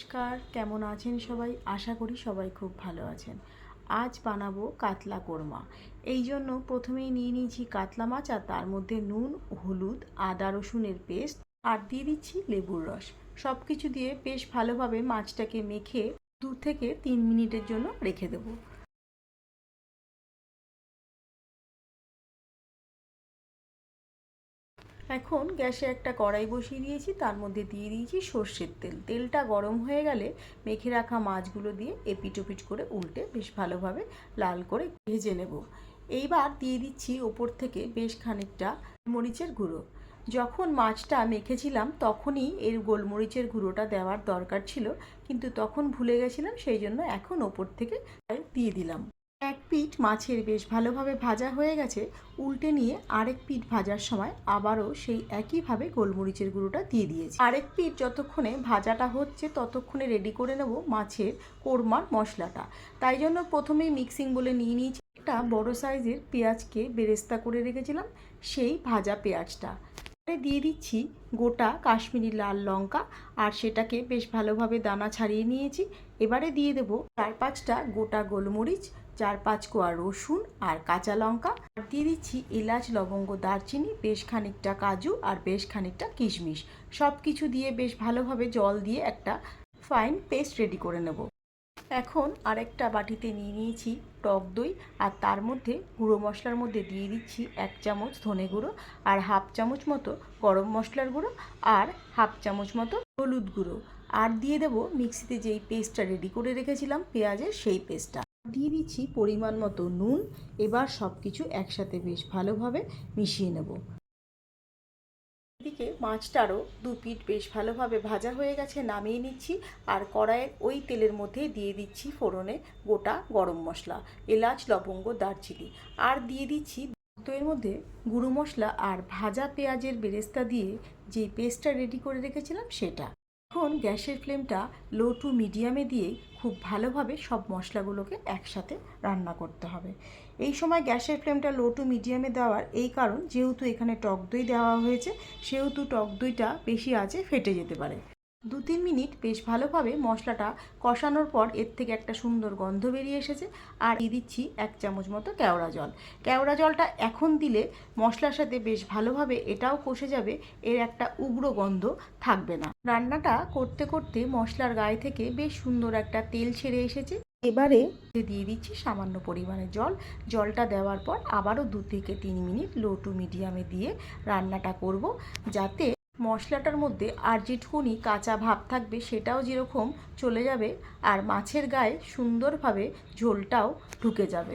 নমস্কার, কেমন আছেন সবাই? আশা করি সবাই খুব ভালো আছেন। আজ বানাবো কাতলা কোরমা। এই জন্য প্রথমেই নিয়ে নিয়েছি কাতলা মাছ আর তার মধ্যে নুন, হলুদ, আদা, রসুনের পেস্ট আর দিয়ে দিচ্ছি লেবুর রস। সব কিছু দিয়ে বেশ ভালোভাবে মাছটাকে মেখে দু থেকে তিন মিনিটের জন্য রেখে দেবো। এখন গ্যাসে একটা কড়াই বসিয়ে দিয়েছি, তার মধ্যে দিয়ে দিয়েছি সর্ষের তেল। তেলটা গরম হয়ে গেলে মেখে রাখা মাছগুলো দিয়ে এপিটোপিট করে উল্টে বেশ ভালোভাবে লাল করে ভেজে নেব। এইবার দিয়ে দিচ্ছি ওপর থেকে বেশ খানিকটা মরিচের গুঁড়ো। যখন মাছটা মেখেছিলাম তখনই এর গোলমরিচের গুঁড়োটা দেওয়ার দরকার ছিল, কিন্তু তখন ভুলে গেছিলাম, সেই জন্য এখন ওপর থেকে দিয়ে দিলাম। এক পিঠ মাছের বেশ ভালোভাবে ভাজা হয়ে গেছে, উল্টে নিয়ে আরেক পিঠ ভাজার সময় আবারও সেই একইভাবে গোলমরিচের গুঁড়োটা দিয়ে দিয়েছি। আরেক পিঠ যতক্ষণে ভাজাটা হচ্ছে ততক্ষণে রেডি করে নেব মাছের কোরমার মশলাটা। তাই জন্য প্রথমেই মিক্সিং বলে নিয়ে নিয়েছি একটা বড় সাইজের পেঁয়াজকে বেরেস্তা করে রেখেছিলাম, সেই ভাজা পেঁয়াজটা। দিয়ে দিচ্ছি গোটা কাশ্মীরি লাল লঙ্কা আর সেটাকে বেশ ভালোভাবে দানা ছাড়িয়ে নিয়েছি। এবারে দিয়ে দেবো চার পাঁচটা গোটা গোলমরিচ চার পাঁচ কোয়া রসুন আর কাঁচা লঙ্কা। আর দিয়ে দিচ্ছি এলাচ, লবঙ্গ, দারচিনি, বেশ খানিকটা কাজু আর বেশ খানিকটা কিশমিশ। সব কিছু দিয়ে বেশ ভালোভাবে জল দিয়ে একটা ফাইন পেস্ট রেডি করে নেব। এখন আরেকটা বাটিতে নিয়ে নিয়েছি টক দই আর তার মধ্যে গুঁড়ো মশলার মধ্যে দিয়ে দিচ্ছি এক চামচ ধনে গুঁড়ো আর হাফ চামচ মতো গরম মশলার গুঁড়ো আর হাফ চামচ মতো হলুদ গুঁড়ো। আর দিয়ে দেবো মিক্সিতে যেই পেস্টটা রেডি করে রেখেছিলাম, পেঁয়াজের সেই পেস্টটা দিয়ে দিচ্ছি পরিমাণ মতো নুন। এবার সব কিছু একসাথে বেশ ভালোভাবে মিশিয়ে নেব। এদিকে মাছটারও দু পিঠ বেশ ভালোভাবে ভাজা হয়ে গেছে, নামিয়ে নিচ্ছি। আর কড়াইয়ের ওই তেলের মধ্যে দিয়ে দিচ্ছি ফোড়নে গোটা গরম মশলা, এলাচ, লবঙ্গ, দারচিনি। আর দিয়ে দিচ্ছি এর মধ্যে গুঁড়ো মশলা আর ভাজা পেঁয়াজের বেরেস্তা দিয়ে যে পেস্টটা রেডি করে রেখেছিলাম সেটা। এখন গ্যাসের ফ্লেমটা লো টু মিডিয়ামে দিয়ে খুব ভালোভাবে সব মশলাগুলোকে একসাথে রান্না করতে হবে। এই সময় গ্যাসের ফ্লেমটা লো টু মিডিয়ামে দেওয়ার এই কারণ, যেহেতু এখানে টক দই দেওয়া হয়েছে, সেহেতু টক দইটা বেশি আছে ফেটে যেতে পারে। দু তিন মিনিট বেশ ভালোভাবে মশলাটা কষানোর পর এর থেকে একটা সুন্দর গন্ধ বেরিয়ে এসেছে। আর দিয়ে দিচ্ছি এক চামচ মতো কেওড়া জল। কেওড়া জলটা এখন দিলে মশলার সাথে বেশ ভালোভাবে এটাও কষে যাবে, এর একটা উগ্র গন্ধ থাকবে না। রান্নাটা করতে করতে মশলার গায়ে থেকে বেশ সুন্দর একটা তেল ছেড়ে এসেছে। এবারে দিয়ে দিচ্ছি সামান্য পরিমাণে জল। জলটা দেওয়ার পর আবারও দু থেকে তিন মিনিট লো টু মিডিয়ামে দিয়ে রান্নাটা করব, যাতে মশলাটার মধ্যে আর যেটুকুনি কাঁচা ভাব থাকবে সেটাও যেরকম চলে যাবে আর মাছের গায়ে সুন্দরভাবে ঝোলটাও ঢুকে যাবে।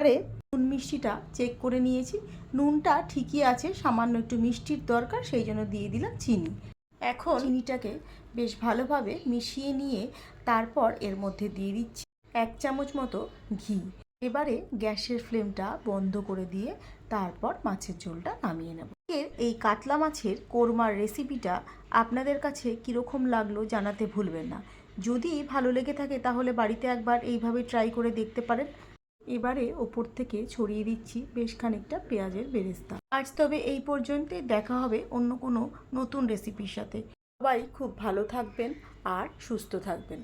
এবারে নুন মিষ্টিটা চেক করে নিয়েছি। নুনটা ঠিকই আছে, সামান্য একটু মিষ্টির দরকার, সেই জন্য দিয়ে দিলাম চিনি। এখন চিনিটাকে বেশ ভালোভাবে মিশিয়ে নিয়ে তারপর এর মধ্যে দিয়ে দিচ্ছি এক চামচ মতো ঘি। এবারে গ্যাসের ফ্লেমটা বন্ধ করে দিয়ে তারপর মাছের ঝোলটা নামিয়ে নেব। এর এই কাতলা মাছের কোরমার রেসিপিটা আপনাদের কাছে কীরকম লাগল জানাতে ভুলবেন না। যদি ভালো লেগে থাকে তাহলে বাড়িতে একবার এইভাবে ট্রাই করে দেখতে পারেন। এবারে ওপর থেকে ছড়িয়ে দিচ্ছি বেশ খানিকটা পেঁয়াজের বেরেস্তা। আজ তবে এই পর্যন্তই, দেখা হবে অন্য কোনো নতুন রেসিপির সাথে। সবাই খুব ভালো থাকবেন আর সুস্থ থাকবেন।